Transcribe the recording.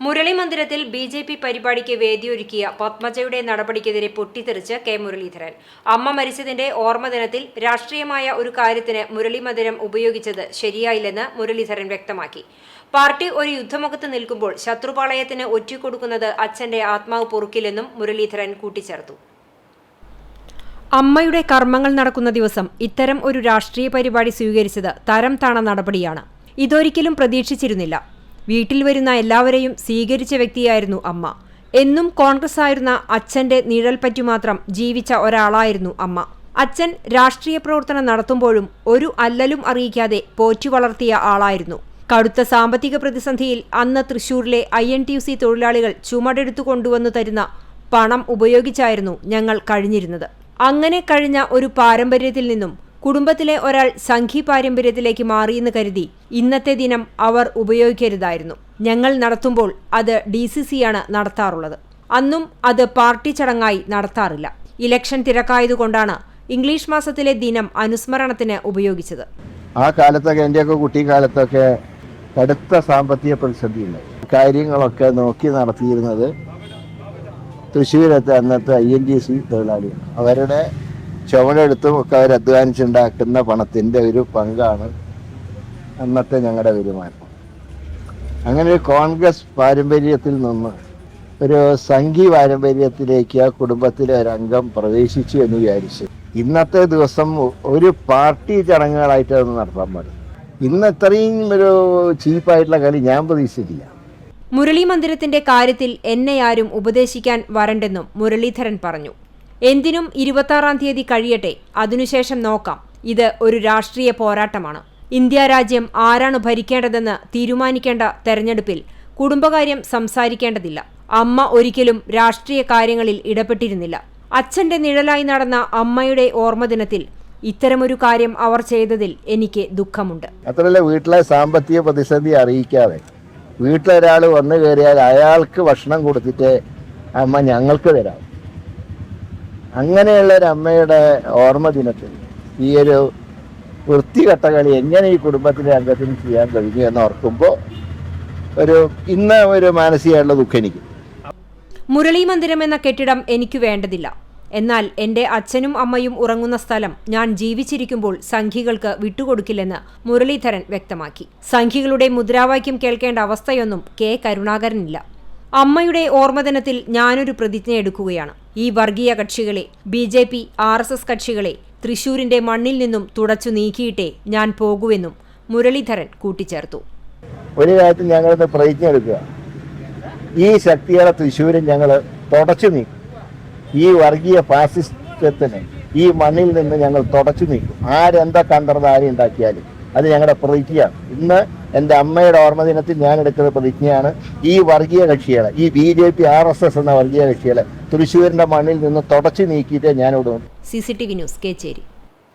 മുരളി മന്ദിരത്തിൽ B J P പരിപാടിക്ക് വേദിയൊരുക്കിയ പത്മജയുടെ നടപടിക്കെതിരെ പൊട്ടിത്തെറിച്ച് കെ മുരളീധരൻ. അമ്മ മരിച്ചതിന്റെ ഓർമ്മദിനത്തിൽ രാഷ്ട്രീയമായ ഒരു കാര്യത്തിന് മുരളി മന്ദിരം ഉപയോഗിച്ചത് ശരിയായില്ലെന്ന് മുരളീധരൻ വ്യക്തമാക്കി. പാർട്ടി ഒരു യുദ്ധമുഖത്ത് നിൽക്കുമ്പോൾ ശത്രുപാളയത്തിന് ഒറ്റിക്കൊടുക്കുന്നത് അച്ഛന്റെ ആത്മാവ് പൊറുക്കില്ലെന്നും മുരളീധരൻ കൂട്ടിച്ചേർത്തു. അമ്മയുടെ കർമ്മങ്ങൾ നടക്കുന്ന ദിവസം ഇത്തരം ഒരു രാഷ്ട്രീയ പരിപാടി സ്വീകരിച്ചത് തരം താണ നടപടിയാണ്. ഇതൊരിക്കലും പ്രതീക്ഷിച്ചിരുന്നില്ല. വീട്ടിൽ വരുന്ന എല്ലാവരെയും സ്വീകരിച്ച വ്യക്തിയായിരുന്നു അമ്മ. എന്നും കോൺഗ്രസ് ആയിരുന്ന അച്ഛന്റെ നിഴൽ പറ്റി മാത്രം ജീവിച്ച ഒരാളായിരുന്നു അമ്മ. അച്ഛൻ രാഷ്ട്രീയ പ്രവർത്തനം നടത്തുമ്പോഴും ഒരു അല്ലലും അറിയിക്കാതെ പോറ്റി വളർത്തിയ ആളായിരുന്നു. കടുത്ത സാമ്പത്തിക പ്രതിസന്ധിയിൽ അന്ന് തൃശൂരിലെ I N T U C തൊഴിലാളികൾ ചുമടെടുത്തു കൊണ്ടുവന്നു തരുന്ന പണം ഉപയോഗിച്ചായിരുന്നു ഞങ്ങൾ കഴിഞ്ഞിരുന്നത്. അങ്ങനെ കഴിഞ്ഞ ഒരു പാരമ്പര്യത്തിൽ നിന്നും കുടുംബത്തിലെ ഒരാൾ സംഘി പാരമ്പര്യത്തിലേക്ക് മാറിയെന്ന് കരുതി ഇന്നത്തെ ദിനം അവർ ഉപയോഗിക്കരുതായിരുന്നു. ഞങ്ങൾ നടത്തുമ്പോൾ അത് ഡി സി സിയാണ് നടത്താറുള്ളത്. അന്നും അത് പാർട്ടി ചടങ്ങായി നടത്താറില്ല. ഇലക്ഷൻ തിരക്കായതുകൊണ്ടാണ് ഇംഗ്ലീഷ് മാസത്തിലെ ദിനം അനുസ്മരണത്തിന് ഉപയോഗിച്ചത്. ആ കാലത്തൊക്കെ എന്റെയൊക്കെ കുട്ടിക്കാലത്തൊക്കെ കടുത്ത സാമ്പത്തിക പ്രതിസന്ധി കാര്യങ്ങളൊക്കെ നോക്കി നടത്തിയിരുന്നത് തൃശ്ശൂരത്തെ അന്നത്തെ ഐ എൻ ജി സി തൊഴിലാളികൾ. അവരുടെ ചുമടെടുത്തും ഒക്കെ അവർ അധ്വാനിച്ചുണ്ടാക്കുന്ന പണത്തിന്റെ ഒരു പങ്കാണ് അന്നത്തെ ഞങ്ങളുടെ വരുമാനം. അങ്ങനെ ഒരു കോൺഗ്രസ് പാരമ്പര്യത്തിൽ നിന്ന് ഒരു സംഘി പാരമ്പര്യത്തിലേക്ക് ആ കുടുംബത്തിലെ ഒരു അംഗം പ്രവേശിച്ചു എന്ന് വിചാരിച്ചു ഇന്നത്തെ ദിവസം ഒരു പാർട്ടി ചടങ്ങുകളായിട്ട് അത് നടത്താൻ പാടില്ല. ഇന്ന് ഇത്രയും ഒരു ചീപ്പായിട്ടുള്ള കളി ഞാൻ പ്രതീക്ഷിച്ചിട്ടില്ല. മുരളി മന്ദിരത്തിന്റെ കാര്യത്തിൽ എന്നെ ആരും ഉപദേശിക്കാൻ വരണ്ടെന്നും മുരളീധരൻ പറഞ്ഞു. എന്തിനും ഇരുപത്താറാം തീയതി കഴിയട്ടെ. അതിനുശേഷം നോക്കാം. ഇത് ഒരു രാഷ്ട്രീയ പോരാട്ടമാണ്. ഇന്ത്യ രാജ്യം ആരാണ് ഭരിക്കേണ്ടതെന്ന് തീരുമാനിക്കേണ്ട തെരഞ്ഞെടുപ്പിൽ കുടുംബകാര്യം സംസാരിക്കേണ്ടതില്ല. അമ്മ ഒരിക്കലും രാഷ്ട്രീയ കാര്യങ്ങളിൽ ഇടപെട്ടിരുന്നില്ല. അച്ഛന്റെ നിഴലായി നടന്ന അമ്മയുടെ ഓർമ്മദിനത്തിൽ ഇത്തരമൊരു കാര്യം അവർ ചെയ്തതിൽ എനിക്ക് ദുഃഖമുണ്ട്. അത്രയല്ല വീട്ടിലെ സാമ്പത്തിക പ്രതിസന്ധി അറിയിക്കാതെ വീട്ടിലൊരാൾ വന്നു കയറിയാൽ അയാൾക്ക് ഭക്ഷണം കൊടുത്തിട്ട് അമ്മ ഞങ്ങൾക്ക് തരാം. അങ്ങനെയുള്ള ഒരു അമ്മയുടെ ഓർമ്മ ദിനത്തിൽ ഈ ഒരു വൃത്തികെട്ട കളി എങ്ങനെ ഈ കുടുംബത്തിലെ അംഗത്തിന് ചെയ്യാൻ കഴിഞ്ഞു എന്ന് ഓർക്കുമ്പോൾ ഒരു ഇന്ന് ഒരു മാനസികമായിട്ടുള്ള ദുഃഖം എനിക്ക്. മുരളി മന്ദിരം എന്ന കെട്ടിടം എനിക്ക് വേണ്ടതില്ല. എന്നാൽ എന്റെ അച്ഛനും അമ്മയും ഉറങ്ങുന്ന സ്ഥലം ഞാൻ ജീവിച്ചിരിക്കുമ്പോൾ സംഘികൾക്ക് വിട്ടുകൊടുക്കില്ലെന്ന് മുരളീധരൻ വ്യക്തമാക്കി. സംഘികളുടെ മുദ്രാവാക്യം കേൾക്കേണ്ട അവസ്ഥയൊന്നും കെ കരുണാകരനില്ല. അമ്മയുടെ ഓർമ്മദിനത്തിൽ ഞാനൊരു പ്രതിജ്ഞ എടുക്കുകയാണ് ഈ വർഗീയ കക്ഷികളെ B J P R S S കക്ഷികളെ തൃശൂരിന്റെ മണ്ണിൽ നിന്നും തുടച്ചു നീക്കിയിട്ടേ ഞാൻ പോകുവെന്നും മുരളീധരൻ കൂട്ടിച്ചേർത്തു. ഒരു കാര്യത്തിൽ ഞങ്ങൾ പ്രതിജ്ഞ എടുക്കുക. ഈ ശക്തികളെ തൃശ്ശൂരിൽ ഞങ്ങൾ തുടച്ചു നീക്കും. ഈ വർഗീയ ഫാസിസ്റ്റത്തിന് ഈ മണ്ണിൽ നിന്ന് ഞങ്ങൾ തുടച്ചു നീക്കും. ആരെന്താ കണ്ടത് ഉണ്ടാക്കിയാലും അത് ഞങ്ങളുടെ പ്രതിജ്ഞയാണ്. ഇന്ന് എന്റെ അമ്മയുടെ ഓർമ്മദിനത്തിൽ ഞാൻ എടുക്കുന്ന പ്രതിജ്ഞയാണ് ഈ വർഗീയ കക്ഷികളെ ഈ B J P R S S എന്ന വർഗീയ കക്ഷികളെ തൃശ്ശൂരിന്റെ മണ്ണിൽ നിന്ന് തുടച്ചു നീക്കിയിട്ടേ ഞാനിവിടെ C C T V news Kechery.